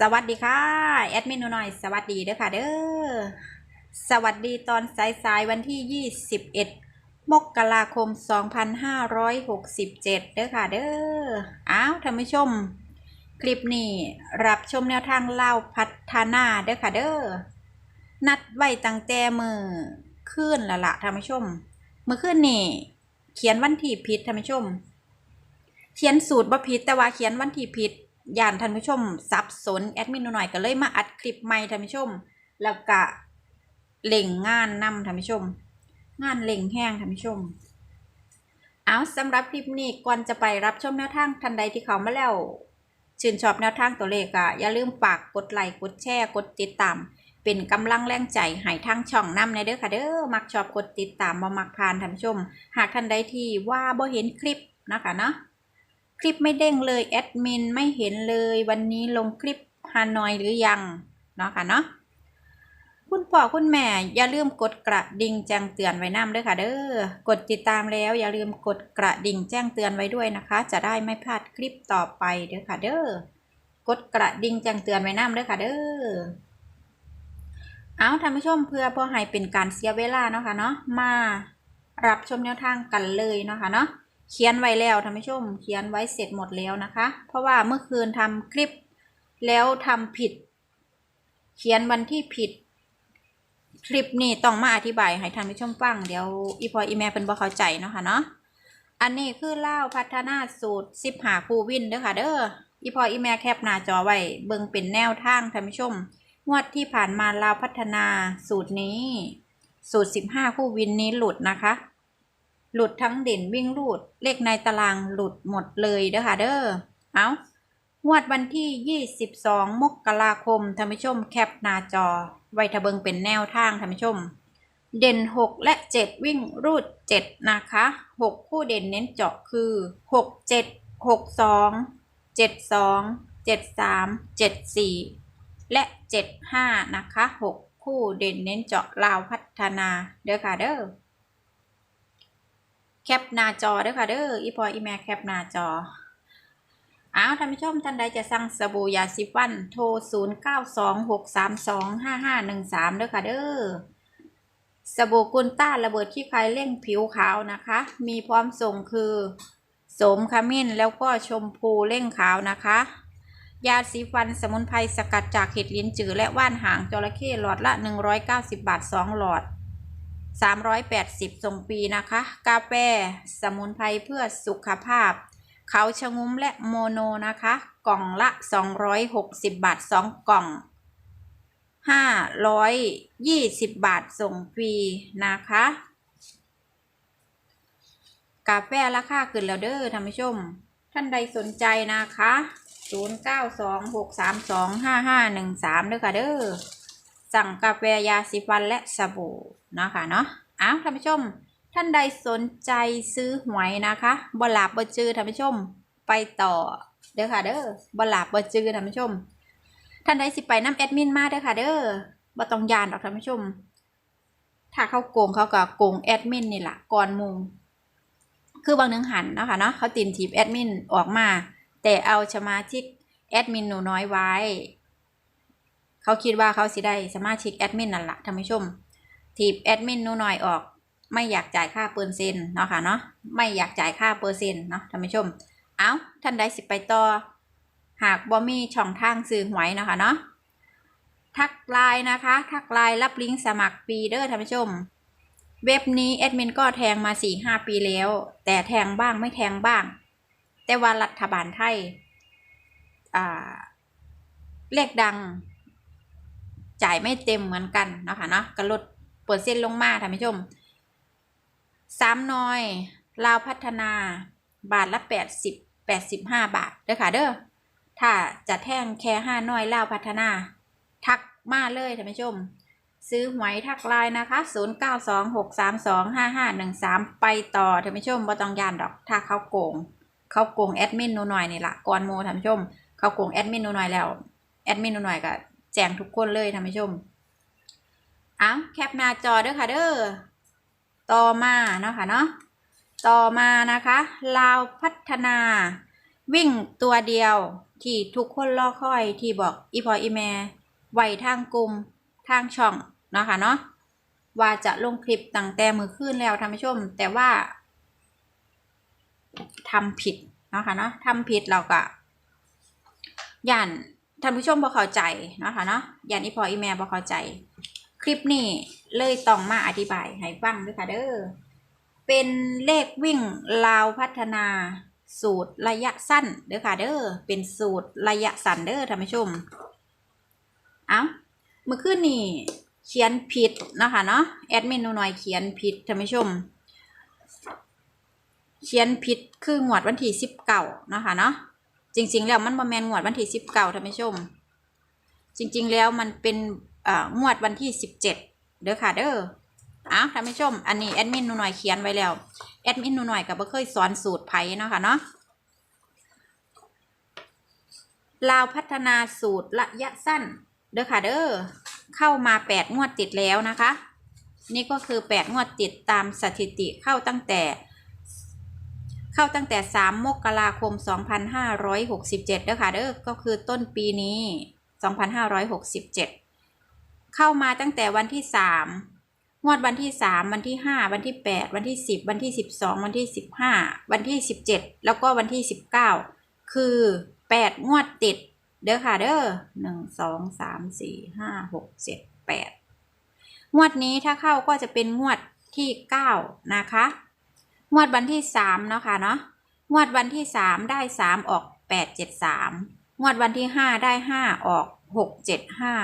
สวัสดีค่ะ แอดมินหนูหน่อย สวัสดีเด้อค่ะเด้อสวัสดีตอนสายๆวันที่ 21 มกราคม 2567 เด้อค่ะเด้ออ้าวท่านผู้ชม คลิปนี้รับชมแนวทางเล่าพัฒนาเด้อค่ะเด้อนัดไว้ตั้งแต่มือคืนละละท่านผู้ชมมื่อคืนนี่เขียนวันที่ผิดท่านผู้ชม เขียนสูตรบ่ผิดแต่ว่าเขียนวันที่ผิด ย่านท่านผู้ชมสับสนแอดมินหน่อยก็เลยมาอัดคลิปใหม่ท่านผู้ชม แล้วก็เล่งงานนำท่านผู้ชม งานเล่งแห้งท่านผู้ชม เอาสำหรับคลิปนี้ก่อนจะไปรับชมแนวทางทันใดที่เขามาแล้วชื่นชอบแนวทางตัวเลขอะอย่าลืมฝากกดไลค์กดแชร์กดติดตาม เป็นกำลังแรงใจให้ทางช่องนำในเด้อค่ะเด้อมักชอบกดติดตามบ่มักผ่านท่านผู้ชม หากท่านใดที่ว่าบ่เห็นคลิปนะคะเนาะ ลิปไม่เด้งเลยแอดมินไม่เห็นเลยวันนี้ลงคลิปฮานอยหรือยังเนาะค่ะเนาะคุณพ่อคุณแม่อย่าลืมกดกระดิ่งแจ้งเตือนไว้น้ำด้วยค่ะเด้อกดติดตามแล้วอย่าลืมกดกระดิ่งแจ้งเตือนไว้ด้วยนะคะ จะได้ไม่พลาดคลิปต่อไปเด้อค่ะเด้อกดกระดิ่งแจ้งเตือนไว้น้ำด้วยค่ะเด้อเอาท่านผู้ชมเพื่อพอให้เป็นการเสียเวลาเนาะค่ะเนาะมารับชมแนวทางกันเลยเนาะค่ะเนาะ เขียนไว้แล้วท่านผู้ชม เขียนไว้เสร็จหมดแล้วนะคะ เพราะว่าเมื่อคืนทำคลิปแล้วทำผิด เขียนวันที่ผิด คลิปนี้ต้องมาอธิบายให้ท่านผู้ชมฟังเดี๋ยวอีพออีแม่เป็นบ่เข้าใจเนาะค่ะเนาะอันนี้คือเล่าพัฒนาสูตรสิบหาคูวินเด้อค่ะเด้ออีพออีแม่แคปหน้าจอไว้เบิ่งเป็นแนวทางท่านผู้ชมงวดที่ผ่านมาลาพัฒนาสูตรนี้ สูตรสิบห้าคู่วินนี้หลุดนะคะ หลุดทั้งเด่นวิ่งรูด เลขในตารางหลุดหมดเลยเด้อค่ะเด้อ เอางวดวันที่ 22 มกราคมท่านผู้ชมแคปหน้าจอ ไว้ทะเบิงเป็นแนวทางท่านผู้ชม เด่น 6 และ 7 วิ่งรูด 7 นะคะ 6 คู่เด่นเน้นเจาะคือ 6 7 6 2 7 2 7 3 7 4 และ 7 5 นะคะ 6 คู่เด่นเน้นเจาะลาวพัฒนา เด้อค่ะเด้อ แคปหน้าจอเด้อค่ะเด้ออีพออีแม่แคปหน้าจออ้าวท่านผู้ชมท่านใดจะสั่งสบู่ยาสีฟันโทร 0 9 2 6 3 2 5 5 1 3เด้อค่ะเด้อสบู่กุลต้าระเบิดขี้ใครเร่งผิวขาวนะคะ มีพร้อมส่งคือโสมขมิ้นแล้วก็ชมพูเร่งขาวนะคะ ยาสีฟันสมุนไพรสกัดจากเห็ดลิ้นจือและว่านหางจระเข้หลอดละ 190 บาท 2 หลอด 380ส่งปีนะคะ กาแฟ สมุนไพรเพื่อสุขภาพ เขาชะงุ้มและโมโนนะคะ กล่องละ 260 บาท 2 กล่อง 520 บาทส่งฟรีนะคะ กาแฟราคาขึ้นแล้วเด้อท่านผู้ชม ท่านใดสนใจนะคะ 0926325513เด้อค่ะเด้อสั่งกาแฟยาสีฟันและสบู่ เนาะค่ะเนาะอ้าวท่านผู้ชม ท่านใดสนใจซื้อหวยนะคะบหลาบบจือท่านผู้ชม ไปต่อเด้อค่ะเด้อบหลาบบจือท่านผู้ชม ท่านใดสิไปน้ำแอดมินมาเด้อค่ะเด้อบ่ต้องยานดอกท่านผู้ชม ถ้าเขาโกงเขาก็โกงแอดมินนี่แหละก่อนมุงคือบางนึงหันเนาะค่ะเนาะเขาตีนทีบแอดมินออกมา แต่เอาสมาชิกแอดมินหนูน้อยไว้ เขาคิดว่าเขาสิได้สมาชิกแอดมินนั่นแหละท่านผู้ชม ทีบแอดมินนูน้อยออก ไม่อยากจ่ายค่าเปอร์เซ็นต์เนาะค่ะเนาะไม่อยากจ่ายค่าเปอร์เซ็นต์เนาะท่านผู้ชม เอาท่านใดสิไปต่อ หากบ่มีช่องทางซื้อหวยเนาะค่ะเนาะทักไลน์นะคะ ทักไลน์รับลิงก์สมัครฟรีเด้อท่านผู้ชม เว็บนี้แอดมินก็แทงมาสี่ห้าปีแล้ว แต่แทงบ้างไม่แทงบ้าง แต่ว่ารัฐบาลไทยอ่าเลขดัง จ่ายไม่เต็มเหมือนกันเนาะค่ะเนาะก็ลด เปอร์เซ็นลงมาท่านผู้ชมสามน้อยลาวพัฒนา บาทละแปดสิบแปดสิบห้าบาทเด้อค่ะเด้อถ้าจะแท่งแค่ห้าน้อยลาวพัฒนา ทักมาเลยท่านผู้ชม ซื้อหวยทักไลน์นะคะ0 9 2 6 3 2 5 5 1 3ไปต่อท่านผู้ชมบ่ต้องยานดอก ถ้าเขาโกง เขาโกงแอดมินหนูหน่อยนี่ละก่อนโมท่านผู้ชม เขาโกงแอดมินหนูหน่อยแล้วแอดมินหนูหน่อยก็แจ้งทุกคนเลยท่านผู้ชม อ้าวแคปหน้าจอเด้อค่ะเด้อต่อมาเนาะค่ะเนาะต่อมานะคะลาวพัฒนา วิ่งตัวเดียว ที่ทุกคนรอคอยที่บอกอีพออีแม่ไหวทางกลุ่มทางช่องเนาะค่ะเนาะว่าจะลงคลิปตั้งแต่มือขึ้นแล้วท่านผู้ชม แต่ว่าทำผิดเนาะค่ะเนาะทำผิดเราก็ย่านท่านผู้ชมบ่เข้าใจเนาะค่ะเนาะย่านอีพออีแม่บ่เข้าใจ คลิปนี้เลยต้องมาอธิบายให้ฟังด้วยค่ะเด้อ เป็นเลขวิ่งลาวพัฒนา สูตรระยะสั้นเด้อค่ะเด้อ เป็นสูตรระยะสั้นเด้อท่านผู้ชม เอาเมื่อคืนนี่เขียนผิดนะคะเนาะ แอดมินหน่อยเขียนผิดท่านผู้ชม เขียนผิดคืองวดวันที่สิบเก้านะคะเนาะ จริง ๆ แล้วมันบ่แมนงวดวันที่สิบเก้าท่านผู้ชม จริง ๆ แล้วมันเป็น งวดวันที่สิบเจ็ดเด้อค่ะ เด้ออ้าวท่านผู้ชม อันนี้แอดมินหนูหน่อยเขียนไว้แล้ว แอดมินหนูหน่อยก็บ่เคยสอนสูตรไผ่เนาะค่ะเนาะลาวพัฒนาสูตรระยะสั้น เด้อค่ะ เด้อเข้ามาแปดงวดติดแล้วนะคะ นี่ก็คือแปดงวดติดตามสถิติเข้าตั้งแต่ เข้าตั้งแต่ 3 มกราคม 2567เด้อค่ะ เด้อก็คือต้นปีนี้ 2567 เข้ามาตั้งแต่วันที่3งวดวันที่3วันที่5วันที่8วันที่10วันที่12วันที่15วันที่17แล้วก็วันที่19คือ8งวดติด เด้อค่ะเด้อหนึ่งสองสามสี่ห้าหกเจ็ดแปดงวดนี้ถ้าเข้าก็จะเป็นงวดที่เก้านะคะ งวดวันที่สามเนาะค่ะเนาะงวดวันที่สามได้สามออกแปดเจ็ดสามงวดวันที่ห้าได้ห้าออกหกเจ็ดห้า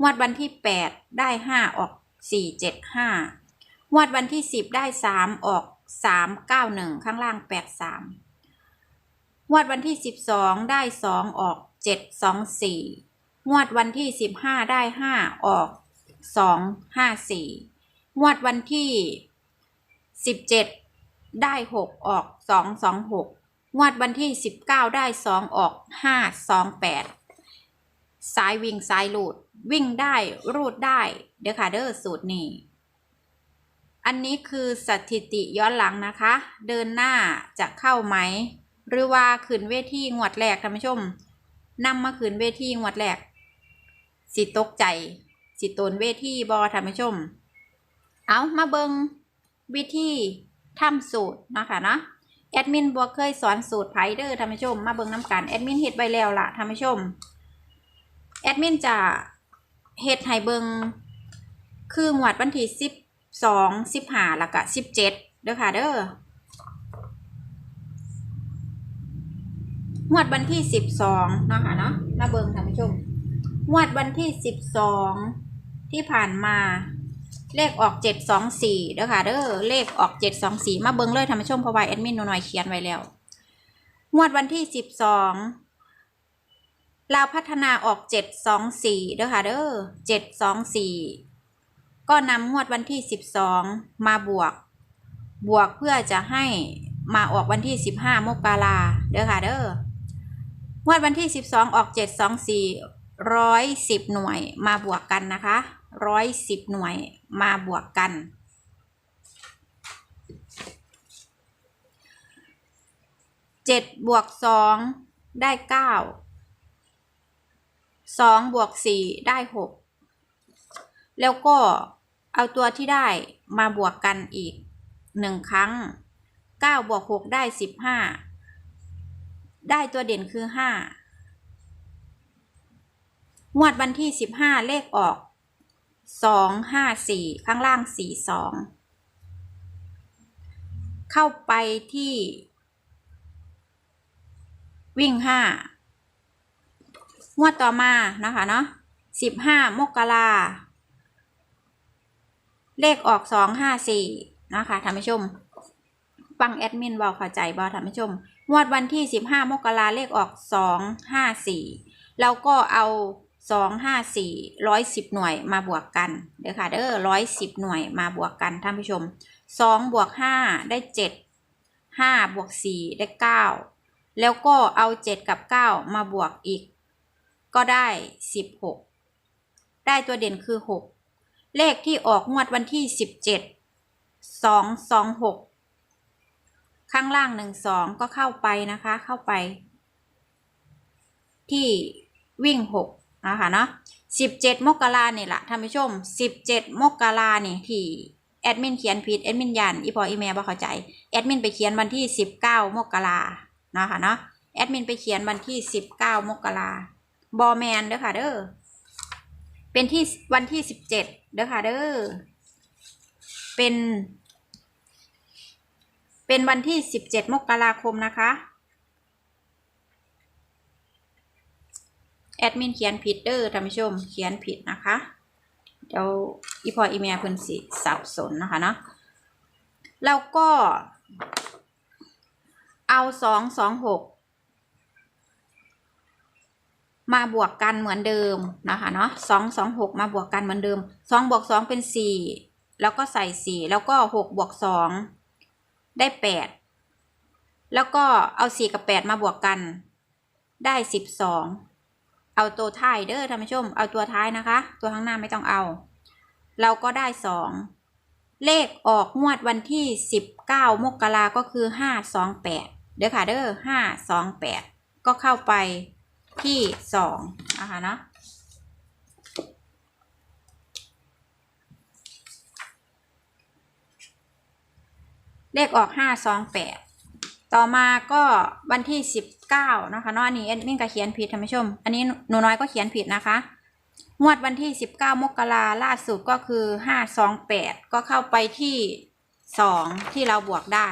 งวดวันที่ 8 ได้ 5 ออก 475งวดวันที่ 10 ได้ 3 ออก 391 ข้างล่าง 83งวดวันที่ 12 ได้ 2 ออก 724งวดวันที่ 15 ได้ 5 ออก 254งวดวันที่ 17 ได้ 6 ออก 226งวดวันที่ 19 ได้ 2 ออก 528 ซ้ายวิ่งซ้ายรูด วิ่งได้รูดได้ เดคาเดอร์สูตรนี้ อันนี้คือสถิติย้อนหลังนะคะ เดินหน้าจะเข้าไหม หรือว่าขืนเวทีงวดแรกท่านผู้ชมนำมาขืนเวทีงวดแรก สิตกใจ สิตนเวทีบอท่านผู้ชม เอามาเบิงวิธีทำสูตรนะคะเนาะแอดมินบัวเคยสอนสูตรไพเดอร์ท่านผู้ชม มาเบิงน้ำกันแอดมินเห็ดไว้แล้วล่ะท่านผู้ชม แอดมินจะเฮ็ดให้เบิงคืองวดวันที่สิบสองสิบห้าแล้วก็สิบเจ็ดเด้อค่ะเด้องวดวันที่สิบสองเนาะค่ะเนาะมาเบิงท่านผู้ชมงวดวันที่สิบสองที่ผ่านมาเลขออกเจ็ดสองสี่เด้อค่ะเด้อเลขออกเจ็ดสองสี่มาเบิงเลยท่านผู้ชมเพราะว่าแอดมินหนูหน่อยเขียนไว้แล้วงวดวันที่สิบสอง ลาวพัฒนาออกเจ็ดสองสี่เด้อค่ะเด้อเจ็ดสองสี่ก็นำงวดวันที่สิบสองมาบวก บวกเพื่อจะให้มาออกวันที่สิบห้ามกราเด้อค่ะเด้องวดวันที่12ออก7 2 4ร้อยสิบหน่วยมาบวกกันนะคะร้อยสิบหน่วยมาบวกกันเจ็ดบวกสองได้เก้า สองบวกสี่ได้หกแล้วก็เอาตัวที่ได้มาบวกกันอีกหนึ่งครั้งเก้าบวกหกได้สิบห้าได้ตัวเด่นคือห้างวดวันที่สิบห้าเลขออกสองห้าสี่ข้างล่างสี่สองเข้าไปที่วิ่งห้า งวดต่อมานะคะเนาะสิบห้ามกราเลขออกสองห้าสี่นะคะท่านผู้ชม ฟังแอดมินบอกเข้าใจบอท่านผู้ชม งวดวันที่15มกราเลขออก2 5 4แล้วก็เอา2 5 4 110หน่วยมาบวกกันเด้อค่ะเด้อ110หน่วยมาบวกกันท่านผู้ชม2บวก5ได้7 5บวก4ได้9แล้วก็เอา7กับ9มาบวกอีก ก็ได้ 16 ได้ตัวเด่นคือ 6 เลขที่ออกงวดวันที่ 17 2 2 6 ข้างล่างหนึ่งสองก็เข้าไปนะคะ เข้าไป ที่วิ่งหกนะคะเนาะสิบเจ็ดมกราเนี่ยละท่านผู้ชมสิบเจ็ดมกราเนี่ยที่แอดมินเขียนผิดแอดมินยันอีพออีเมลบ่เข้าใจแอดมินไปเขียนวันที่สิบเก้ามกรานะคะเนาะแอดมินไปเขียนวันที่สิบเก้ามกรา บอแมนเด้อค่ะเด้อเป็นที่วันที่สิบเจ็ดเด้อค่ะเด้อเป็น เป็นวันที่สิบเจ็ดมกราคมนะคะแอดมินเขียนผิดเด้อท่านผู้ชมเขียนผิดนะคะ เดี๋ยวอีพออีเมลเพิ่นสิสับสนนะคะเนาะแล้วก็เอาสองสองหก มาบวกกันเหมือนเดิมนะคะเนาะสองสองหกมาบวกกันเหมือนเดิมสองบวกสองเป็นสี่แล้วก็ใส่สี่แล้วก็หกบวกสองได้แปดแล้วก็เอาสี่กับแปดมาบวกกันได้สิบสองเอาตัวท้ายเด้อท่านผู้ชม เอาตัวท้ายนะคะ ตัวข้างหน้าไม่ต้องเอา เราก็ได้สองเลขออกงวดวันที่สิบเก้ามกราก็คือห้าสองแปดเด้อค่ะเด้อห้าสองแปดก็เข้าไป ที่สองนะคะเนาะเลขออกห้าสองแปดต่อมาก็วันที่สิบเก้านะคะเนาะอันนี้แอดมินก็เขียนผิดท่านผู้ชม อันนี้หนูน้อยก็เขียนผิดนะคะงวดวันที่สิบเก้ามกราล่าสุดก็คือห้าสองแปดก็เข้าไปที่สองที่เราบวกได้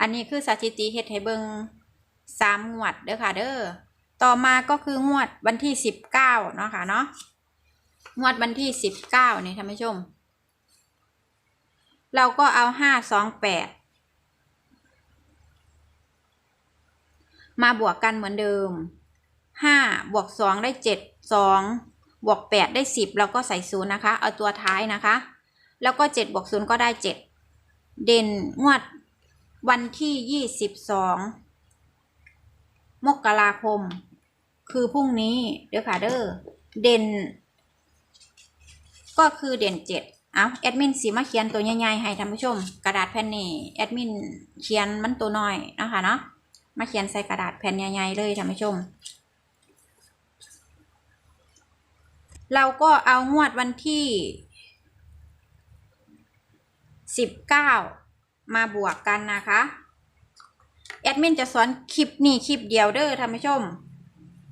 อันนี้คือสถิติเฮ็ดให้เบิง สามงวดเด้อค่ะเด้อต่อมาก็คืองวดวันที่สิบเก้าเนาะค่ะเนาะงวดวันที่สิบเก้านี่ท่านผู้ชม เราก็เอาห้าสองแปดมาบวกกันเหมือนเดิมห้าบวกสองได้เจ็ดสองบวกแปดได้สิบเราก็ใส่ศูนย์นะคะ เอาตัวท้ายนะคะ แล้วก็เจ็ดบวกศูนย์ก็ได้เจ็ดเด่นงวดวันที่ยี่สิบสอง มกราคม คือพรุ่งนี้เด้อค่ะเด้อเด่น ก็คือเด่นเจ็ดเอาแอดมินสีมาเขียนตัวใหญ่ๆให้ท่านผู้ชม กระดาษแผ่นนี้แอดมินเขียนมันตัวน้อยนะคะเนาะมาเขียนใส่กระดาษแผ่นใหญ่ๆเลยท่านผู้ชม เราก็เอางวดวันที่สิบเก้ามาบวกกันนะคะ แอดมินจะสอนคลิปนี้คลิปเดียวเด้อท่านผู้ชม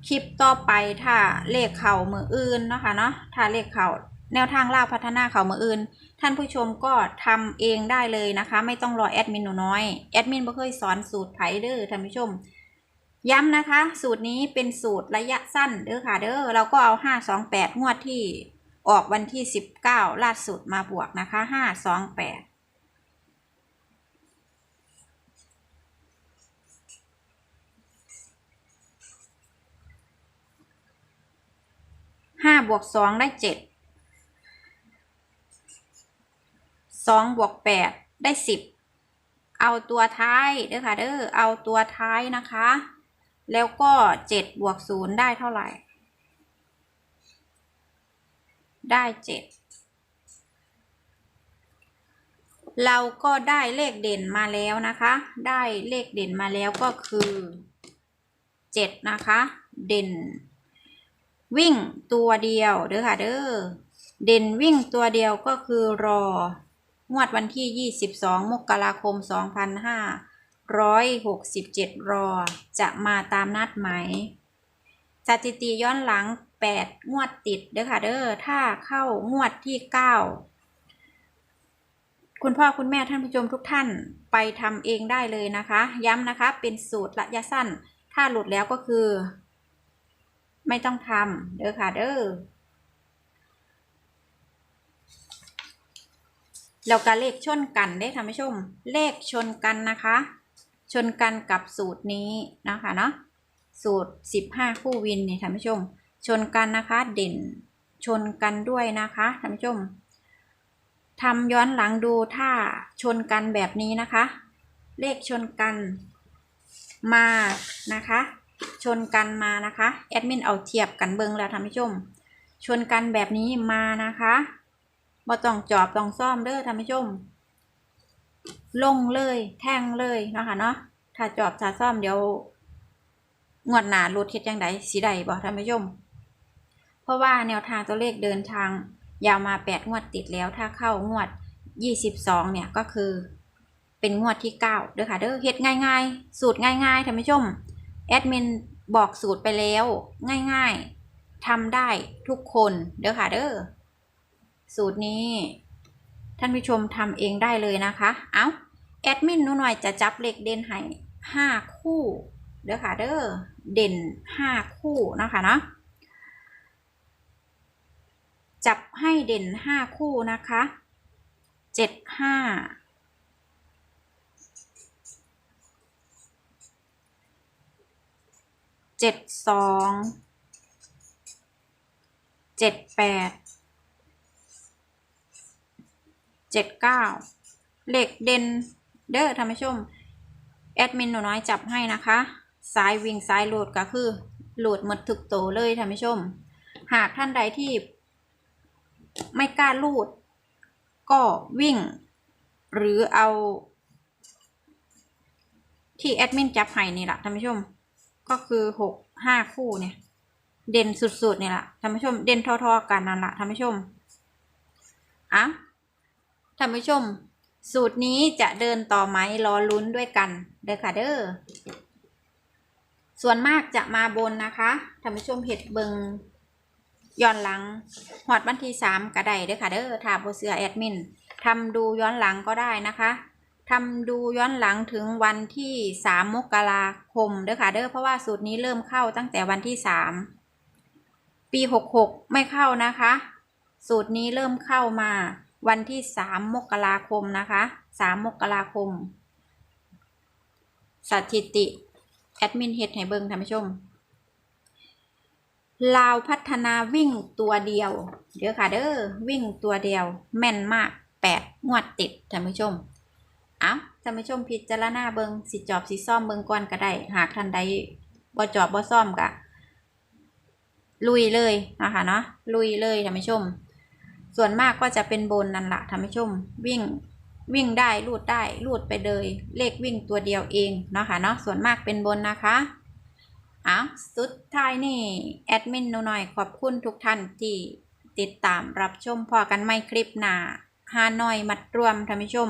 คลิปต่อไปถ้าเลขเข่ามืออื่นนะคะเนาะถ้าเลขเข่าแนวทางล่าพัฒนาเข่ามืออื่น ท่านผู้ชมก็ทำเองได้เลยนะคะ ไม่ต้องรอแอดมินหนูน้อยแอดมินบ่เคยสอนสูตรไผ่เด้อท่านผู้ชม ย้ำนะคะ สูตรนี้เป็นสูตรระยะสั้นเด้อค่ะเด้อเราก็เอา 5 2 8 งวดที่ออกวันที่ 19 ล่าสุดมาบวกนะคะ 5 2 8 บวกสองได้เจ็ดสองบวกแปดได้สิบเอาตัวท้ายเด้อค่ะเด้อเอาตัวท้ายนะคะ แล้วก็เจ็ดบวกศูนย์ได้เท่าไหร่ ได้เจ็ดเราก็ได้เลขเด่นมาแล้วนะคะ ได้เลขเด่นมาแล้วก็คือเจ็ดนะคะ เด่น วิ่งตัวเดียวเด้อค่ะเด้อเด่นวิ่งตัวเดียวก็คือรองวดวันที่ 22 มกราคม 2567 รอ จะมาตามนัดไหมสถิติย้อนหลัง 8 งวดติดเด้อค่ะเด้อถ้าเข้างวดที่ 9 คุณพ่อคุณแม่ท่านผู้ชมทุกท่านไปทำเองได้เลยนะคะ ย้ำนะคะเป็นสูตรระยะสั้น ถ้าหลุดแล้วก็คือ ไม่ต้องทำเด้อค่ะเด้อแล้วก็เลขชนกันได้ท่านผู้ชม เลขชนกันนะคะ ชนกันกับสูตรนี้นะคะเนาะสูตร 15 คู่วินนี่ท่านผู้ชม ชนกันนะคะ เด่นชนกันด้วยนะคะท่านผู้ชมทำย้อนหลังดูถ้าชนกันแบบนี้นะคะ เลขชนกันมานะคะ ชนกันมานะคะแอดมินเอาเทียบกันเบิงแล้วท่านผู้ชม ชนกันแบบนี้มานะคะบ่ต้องจอบต้องซ่อมเด้อท่านผู้ชม ลงเลยแทงเลยนะคะเนาะถ้าจอบถ้าซ่อมเดี๋ยวงวดหนารุดเฮ็ดจังไดสิได้บ่ท่านผู้ชม เพราะว่าแนวทางตัวเลขเดินทาง ยาวมา 8 งวดติดแล้ว ถ้าเข้างวด 22 เนี่ยก็คือ เป็นงวดที่ 9เด้อค่ะเด้อเฮ็ดง่าย ๆ สูตรง่ายๆท่านผู้ชม แอดมินบอกสูตรไปแล้วง่ายๆทำได้ทุกคนเด้อค่ะเด้อสูตรนี้ ท่านผู้ชมทำเองได้เลยนะคะ เอาแอดมินหนูหน่อยจะจับเลขเด่นให้ห้าคู่เด้อค่ะเด้อเด่นห้าคู่นะคะเนาะจับให้เด่นห้าคู่นะคะเจ็ดห้า เจ็ดสองเจ็ดแปดเจ็ดเก้าเหลขเด่นเด้อท่านผู้ชม แอดมินหนูน้อยจับให้นะคะสายวิ่งสายโหลดก็คือโหลดหมดทุกโตเลยท่านผู้ชม หากท่านใดที่ไม่กล้าลูด ก็วิ่ง หรือเอา ที่แอดมินจับให้นี่แหละท่านผู้ชม ก็คือหกห้าคู่เนี่ย เด่นสุดๆเนี่แหละท่านผู้ชม เด่นทอๆกันนั่นแหละท่านผู้ชมอะท่านผู้ชม สูตรนี้จะเดินต่อไหมรอลุ้นด้วยกันเด้อค่ะเด้อส่วนมากจะมาบนนะคะท่านผู้ชมเห็ดเบิงย้อนหลังหอดวันที่สามก็ไดเด้อค่ะเด้อถ้าบ่เสือแอดมินทำดูย้อนหลังก็ได้นะคะ ทำดูย้อนหลังถึงวันที่สามมกราคมเด้อค่ะเด้อเพราะว่าสูตรนี้เริ่มเข้าตั้งแต่วันที่สามปีหกหกไม่เข้านะคะ สูตรนี้เริ่มเข้ามาวันที่สามมกราคมนะคะสามมกราคม สถิติ แอดมินเฮดให้เบิงท่านผู้ชมลาวพัฒนาวิ่งตัวเดียว เดี๋ยวค่ะเด้อวิ่งตัวเดียว แม่นมากแปดงวดติดท่านผู้ชม เอาท่านผู้ชมพิจารณาเบิงสิจอบสิซ่อมเบิงก่อนก็ได้ หากท่านใดบ่จอบบ่ซ่อมกะลุยเลยนะคะเนาะลุยเลยท่านผู้ชม ส่วนมากก็จะเป็นบนนั่นแหละท่านผู้ชม วิ่งวิ่งได้ลูดได้ลูดไปเลย เลขวิ่งตัวเดียวเองเนาะค่ะเนาะส่วนมากเป็นบนนะคะเอาสุดท้ายนี่แอดมินหนูหน่อยขอบคุณทุกท่านที่ติดตามรับชมพอกันไม่คลิปหน้าฮานอยมัดรวมท่านผู้ชม